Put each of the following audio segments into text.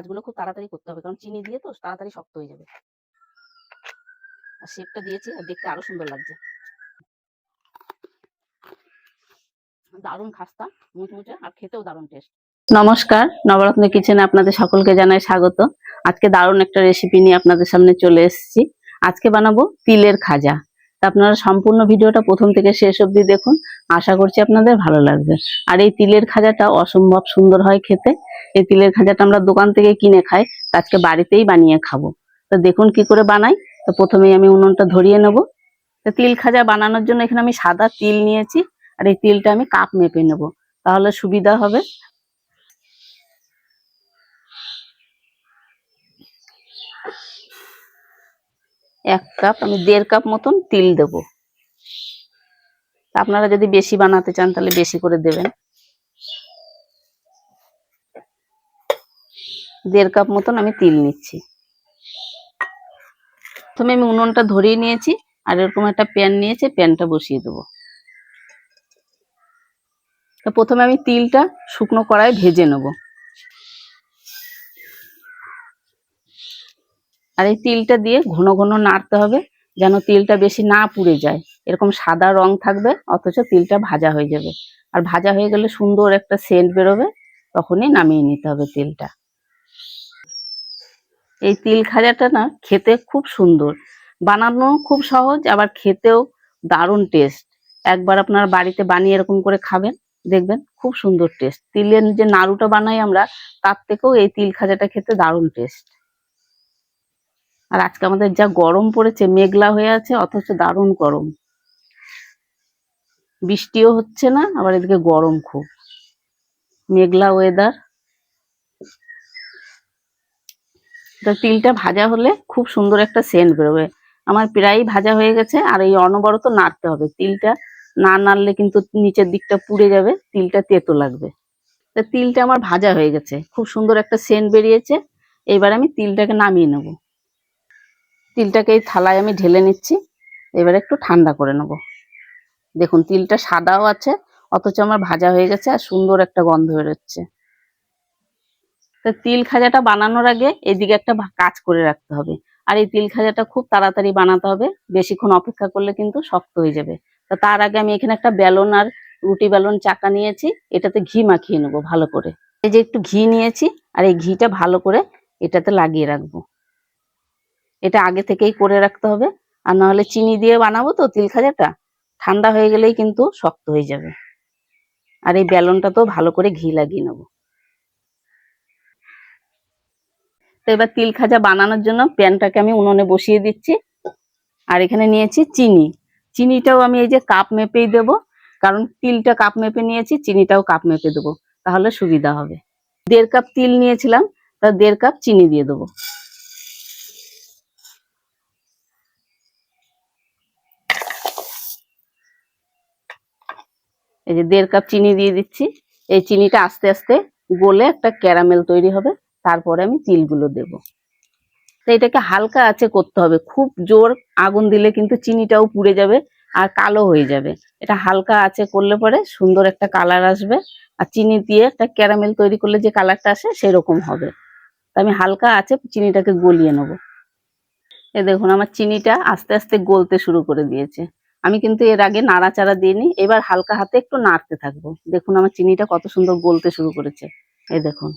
কাজগুলো খুব তাড়াতাড়ি করতে হবে। কারণ চিনি দিয়ে তো তাড়াতাড়ি শক্ত হয়ে যাবে। আর শেপটা দিয়েছি আর দেখতে আরও সুন্দর লাগছে। দারুণ খাস্তা, মুচমুচে আর খেতেও দারুণ টেস্ট নমস্কার, নবরত্ন কিচেনে আপনাদের সকলকে জানাই স্বাগত। আজকে দারুণ একটা রেসিপি নিয়ে আপনাদের সামনে চলে এসেছি। আজকে বানাবো তিলের খাজা। আপনারা সম্পূর্ণ ভিডিওটা প্রথম থেকে শেষ অবধি দেখুন। আশা করছি আপনাদের ভালো লাগবে। আর এই তিলের খাজাটা অসম্ভব সুন্দর হয় খেতে। এই তিলের খাজাটা আমরা দোকান থেকে কিনে খাই আজকে বাড়িতেই বানিয়ে খাব। তো দেখুন কি করে বানাই। তো প্রথমেই আমি উনুনটা ধরিয়ে নেব। তো তিল খাজা বানানোর জন্য এখানে আমি সাদা তিল নিয়েছি। আর এই তিলটা আমি কাপ মেপে নেব। তাহলে সুবিধা হবে। এক কাপ, আমি দেড় কাপ মতন তিল দেব। আপনারা যদি বেশি বানাতে চান, তাহলে বেশি করে দেবেন। দেড় কাপ মতন আমি তিল নিচ্ছি। প্রথমে আমি উনুনটা ধরিয়ে নিয়েছি, আর এরকম একটা প্যান নিয়েছি, প্যানটা বসিয়ে দেবো। প্রথমে আমি তিলটা শুকনো কড়াই ভেজে নেব। আর এই তিলটা দিয়ে ঘন ঘন নাড়তে হবে যেন তিলটা বেশি না পুড়ে যায়। এরকম সাদা রং থাকবে, অথচ তিলটা ভাজা হয়ে যাবে। আর ভাজা হয়ে গেলে সুন্দর একটা সেন্ট বেরোবে, তখনই নামিয়ে নিতে হবে তিলটা। এই তিল খাজাটা না খেতে খুব সুন্দর। বানানো খুব সহজ, আবার খেতেও দারুণ টেস্ট একবার আপনার বাড়িতে বানিয়ে এরকম করে খাবেন, দেখবেন খুব সুন্দর টেস্ট তিলের যে নাড়ুটা বানাই আমরা, তার থেকেও এই তিল খাজাটা খেতে দারুণ টেস্ট আর আজকে আমাদের যা গরম পড়েছে, মেঘলা হয়ে আছে, অথচ দারুণ গরম। বৃষ্টিও হচ্ছে না, আবার এদিকে গরম খুব। মেঘলা ওয়েদার তো তিলটা ভাজা হলে খুব সুন্দর একটা সেন্ট বেরোবে। আমার প্রায় ভাজা হয়ে গেছে, আর এই অনবরত নাড়তে হবে। তিলটা না নাড়লে কিন্তু নিচের দিকটা পুড়ে যাবে, তিলটা তেতো লাগবে। তা তিলটা আমার ভাজা হয়ে গেছে। খুব সুন্দর একটা সেন্ট বেরিয়েছে। এবার আমি তিলটাকে নামিয়ে নেব। তিলটাকে এই থালায় আমি ঢেলে নিচ্ছি। এবার একটু ঠান্ডা করে নেব। দেখুন, তিলটা সাদাও আছে, অথচ আমার ভাজা হয়ে গেছে আর সুন্দর একটা গন্ধ বেরোচ্ছে। তা তিল খাজাটা বানানোর আগে এদিকে একটা কাজ করে রাখতে হবে। আর এই তিল খাজাটা খুব তাড়াতাড়ি বানাতে হবে। বেশিক্ষণ অপেক্ষা করলে কিন্তু শক্ত হয়ে যাবে। তা তার আগে আমি এখানে একটা বেলন আর রুটি বেলন চাকা নিয়েছি। এটাতে ঘি মাখিয়ে নেব ভালো করে। এই যে একটু ঘি নিয়েছি, আর এই ঘিটা ভালো করে এটাতে লাগিয়ে রাখব। এটা আগে থেকেই করে রাখতে হবে। আর না হলে চিনি দিয়ে বানাবো তো তিল খাজাটা ঠান্ডা হয়ে গেলেই কিন্তু শক্ত হয়ে যাবে। আর এই বেলনটা তো ভালো করে ঘি লাগিয়ে নেব। তো এবার তিল খাজা বানানোর জন্য প্যানটাকে আমি উনুনে বসিয়ে দিচ্ছি। আর এখানে নিয়েছি চিনি। চিনিটাও আমি এই যে কাপ মেপেই দেব, কারণ তিলটা কাপ মেপে নিয়েছি, চিনিটাও কাপ মেপে দেবো। তাহলে সুবিধা হবে। দেড় কাপ তিল নিয়েছিলাম, তা দেড় কাপ চিনি দিয়ে দেবো। এই যে দেড় কাপ চিনি দিয়ে দিচ্ছি। এই চিনিটা আস্তে আস্তে গলে একটা ক্যারামেল তৈরি হবে। তারপরে আমি তিলগুলো দেব। তো এটাকে হালকা আছে করতে হবে। খুব জোর আগুন দিলে কিন্তু চিনিটাও পুড়ে যাবে আর কালো হয়ে যাবে। এটা হালকা আছে করলে পরে সুন্দর একটা কালার আসবে। আর চিনি দিয়ে একটা ক্যারামেল তৈরি করলে যে কালারটা আসে সেরকম হবে। তো আমি হালকা আছে চিনিটাকে গলিয়ে নেব। এ দেখুন, আমার চিনিটা আস্তে আস্তে গলতে শুরু করে দিয়েছে। আমি কিন্তু এর আগে নাড়াচাড়া দিইনি এবার হালকা হাতে একটু নাড়তে থাকব। দেখুন আমার চিনিটা কত সুন্দর গলতে শুরু করেছে। এই দেখুন।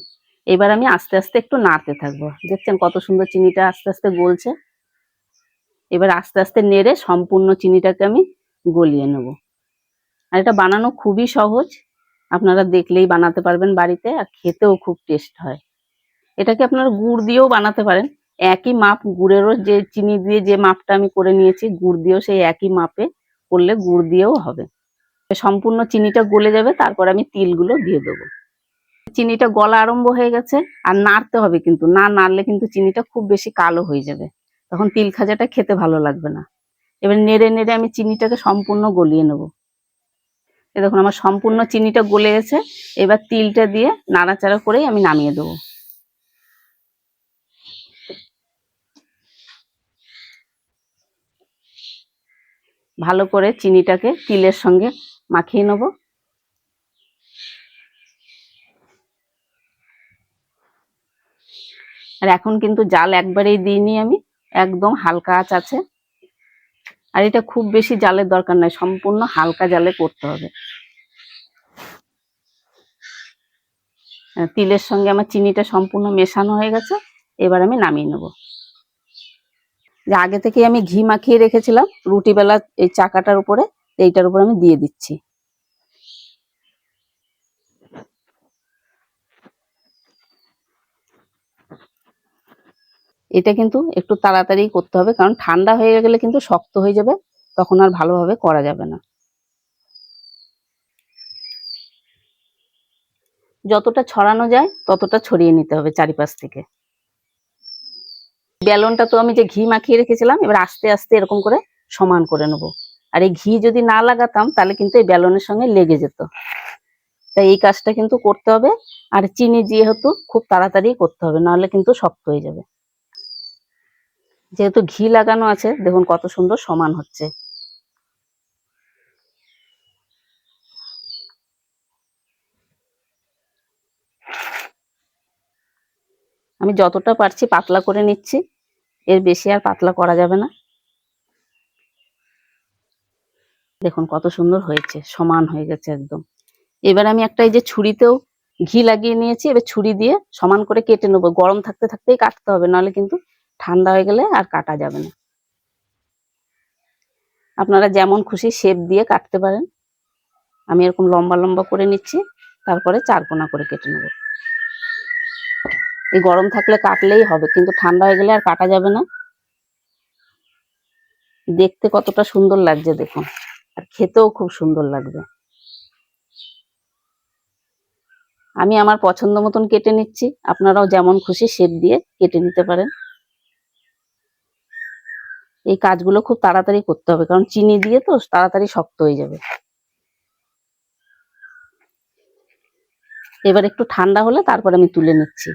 এবার আমি আস্তে আস্তে একটু নাড়তে থাকব। দেখছেন কত সুন্দর চিনিটা আস্তে আস্তে গলছে। এবার আস্তে আস্তে নেড়ে সম্পূর্ণ চিনিটাকে আমি গলিয়ে নেব। আর এটা বানানো খুবই সহজ। আপনারা দেখলেই বানাতে পারবেন বাড়িতে। আর খেতেও খুব টেস্ট হয়। এটাকে আপনারা গুড় দিয়েও বানাতে পারেন। একই মাপ গুড়েরও যে চিনি দিয়ে যে মাপটা আমি করে নিয়েছি, গুড় দিয়েও সেই একই মাপে করলে গুড় দিয়েও হবে। সম্পূর্ণ চিনিটা গলে যাবে, তারপর আমি তিলগুলো দিয়ে দেবো। চিনিটা গলা আরম্ভ হয়ে গেছে, আর নাড়তে হবে কিন্তু। না নাড়লে কিন্তু চিনিটা খুব বেশি কালো হয়ে যাবে। তখন তিল খাজাটা খেতে ভালো লাগবে না। এবার নেড়ে নেড়ে আমি চিনিটাকে সম্পূর্ণ গলিয়ে নেব। এ দেখুন, আমার সম্পূর্ণ চিনিটা গলে গেছে। এবার তিলটা দিয়ে নাড়াচাড়া করেই আমি নামিয়ে দেবো। ভালো করে চিনিটাকে তিলের সঙ্গে মাখিয়ে নেব। আর এখন কিন্তু জাল একবারেই দিইনি আমি, একদম হালকা আঁচ আছে। আর এটা খুব বেশি জালের দরকার নাই সম্পূর্ণ হালকা জালে করতে হবে। তিলের সঙ্গে আমার চিনিটা সম্পূর্ণ মেশানো হয়ে গেছে, এবার আমি নামিয়ে নেব। যে আগে থেকে আমি ঘি মাখিয়ে রেখেছিলাম, রুটি বেলা এই চাকাটার উপরে, এইটার উপরে আমি দিয়ে দিচ্ছি। এটা কিন্তু একটু তাড়াতাড়ি করতে হবে, কারণ ঠান্ডা হয়ে গেলে কিন্তু শক্ত হয়ে যাবে, তখন আর ভালোভাবে করা যাবে না। যতটা ছড়ানো যায়, ততটা ছড়িয়ে নিতে হবে চারিপাশ থেকে। বেলনটা তো আমি যে ঘি মাখিয়ে রেখেছিলাম, এবার আস্তে আস্তে এরকম করে সমান করে নেব। আর এই ঘি যদি না লাগাতাম, তাহলে কিন্তু এই বেলনের সঙ্গে লেগে যেত। তাই এই কাজটা কিন্তু করতে হবে, আর চিনি যেহেতু খুব তাড়াতাড়ি করতে হবে, নাহলে কিন্তু শক্ত হয়ে যাবে। যেহেতু ঘি লাগানো আছে, দেখুন কত সুন্দর সমান হচ্ছে। আমি যতটা পারছি পাতলা করে নিচ্ছি। এর বেশি আর পাতলা করা যাবে না। দেখুন কত সুন্দর হয়েছে, সমান হয়ে গেছে একদম। এবার আমি একটা এই যে ছুরিতেও ঘি লাগিয়ে নিয়েছি, এবার ছুরি দিয়ে সমান করে কেটে নেব। গরম থাকতে থাকতেই কাটতে হবে, নাহলে কিন্তু ঠান্ডা হয়ে গেলে আর কাটা যাবে না। আপনারা যেমন খুশি শেপ দিয়ে কাটতে পারেন। আমি এরকম লম্বা লম্বা করে নিচ্ছি, তারপরে চারকোনা করে কেটে নেব। এই গরম থাকলে কাটলেই হবে, কিন্তু ঠান্ডা হয়ে গেলে আর কাটা যাবে না। দেখতে কতটা সুন্দর লাগছে দেখুন, আর খেতেও খুব সুন্দর লাগবে। আমি আমার পছন্দ মতন কেটে নিচ্ছি, আপনারাও যেমন খুশি শেপ দিয়ে কেটে নিতে পারেন। এই কাজগুলো খুব তাড়াতাড়ি করতে হবে, কারণ চিনি দিয়ে তো তাড়াতাড়ি শক্ত হয়ে যাবে। এবার একটু ঠান্ডা হলে তারপর আমি তুলে নিচ্ছি।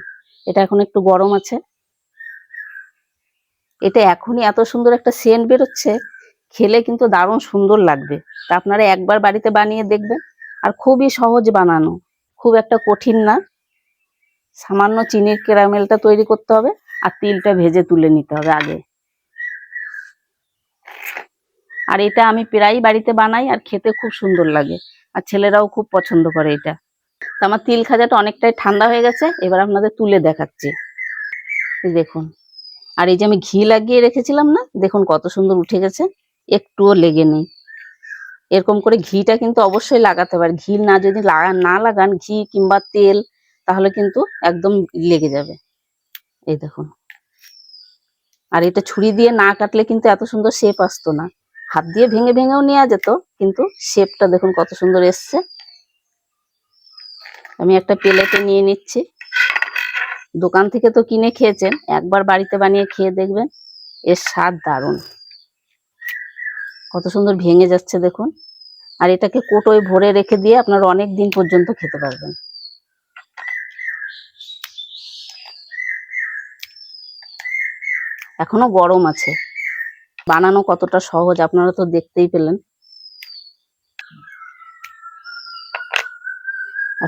এটা এখন একটু গরম আছে। এটা এখনই এত সুন্দর একটা সেন্ট বেরোচ্ছে, খেলে কিন্তু দারুণ সুন্দর লাগবে। তা আপনারা একবার বাড়িতে বানিয়ে দেখবেন। আর খুবই সহজ বানানো, খুব একটা কঠিন না। সামান্য চিনির ক্যারামেলটা তৈরি করতে হবে আর তিলটা ভেজে তুলে নিতে হবে আগে। আর এটা আমি প্রায়ই বাড়িতে বানাই আর খেতে খুব সুন্দর লাগে। আর ছেলেরাও খুব পছন্দ করে এটা। তো আমার তিল খাজাটা অনেকটাই ঠান্ডা হয়ে গেছে, এবার আপনাদের তুলে দেখাচ্ছি। দেখুন। আর এই যে আমি ঘি লাগিয়ে রেখেছিলাম না, দেখুন কত সুন্দর উঠে গেছে, একটুও লেগে নেই। এরকম করে ঘিটা কিন্তু অবশ্যই লাগাতে পারে ঘি না যদি না লাগান, ঘি কিংবা তেল, তাহলে কিন্তু একদম লেগে যাবে। এই দেখুন। আর এটা ছুরি দিয়ে না কাটলে কিন্তু এত সুন্দর শেপ আসতো না। হাত দিয়ে ভেঙে ভেঙেও নেওয়া যেত, কিন্তু শেপটা দেখুন কত সুন্দর এসছে। আমি একটা প্লেটে নিয়ে নিচ্ছি। দোকান থেকে তো কিনে খেয়েছেন, একবার বাড়িতে বানিয়ে খেয়ে দেখবেন, এর স্বাদ দারুণ। কত সুন্দর ভেঙে যাচ্ছে দেখুন। আর এটাকে কোটোয় ভরে রেখে দিয়ে আপনারা অনেক দিন পর্যন্ত খেতে পারবেন। এখনও গরম আছে। বানানো কতটা সহজ, আপনারা তো দেখতেই পেলেন।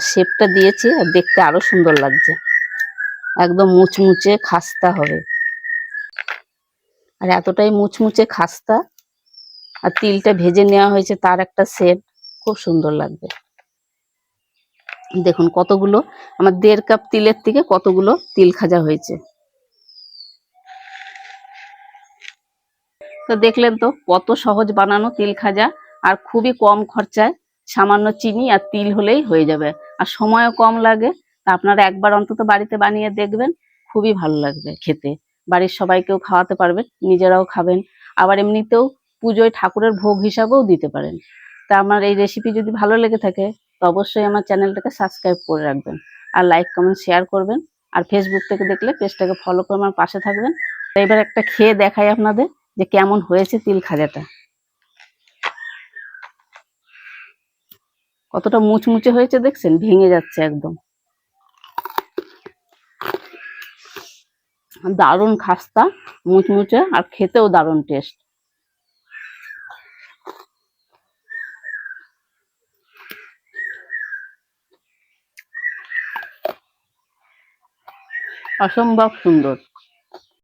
আর শেপটা দিয়েছি আর দেখতে আরও সুন্দর লাগছে। একদম মুচমুচে খাস্তা হবে। আর এতটাই মুচমুচে খাস্তা আর তিলটা ভেজে নেওয়া হয়েছে তার একটা সেট খুব সুন্দর লাগবে। দেখুন কতগুলো, আমার দেড় কাপ তিলের থেকে কতগুলো তিল খাজা হয়েছে। তো দেখলেন তো কত সহজ বানানো তিল খাজা আর খুবই কম খরচায় সামান্য চিনি আর তিল হলেই হয়ে যাবে। আর সময়ও কম লাগে, তা আপনারা একবার অন্তত বাড়িতে বানিয়ে দেখবেন, খুবই ভালো লাগবে খেতে। বাড়ির সবাইকেও খাওয়াতে পারবেন, নিজেরাও খাবেন। আবার এমনিতেও পুজোয় ঠাকুরের ভোগ হিসাবেও দিতে পারেন। তা আমার এই রেসিপি যদি ভালো লেগে থাকে, তো অবশ্যই আমার চ্যানেলটাকে সাবস্ক্রাইব করে রাখবেন। আর লাইক কমেন্ট শেয়ার করবেন। আর ফেসবুক থেকে দেখলে পেজটাকে ফলো করে আমার পাশে থাকবেন। এবার একটা খেয়ে দেখাই আপনাদের যে কেমন হয়েছে তিল খাজাটা। কতটা মুচমুচে হয়েছে দেখছেন? ভেঙে যাচ্ছে একদম। দারুণ খাস্তা, মুচমুচে আর খেতেও দারুণ টেস্ট অসম্ভব সুন্দর।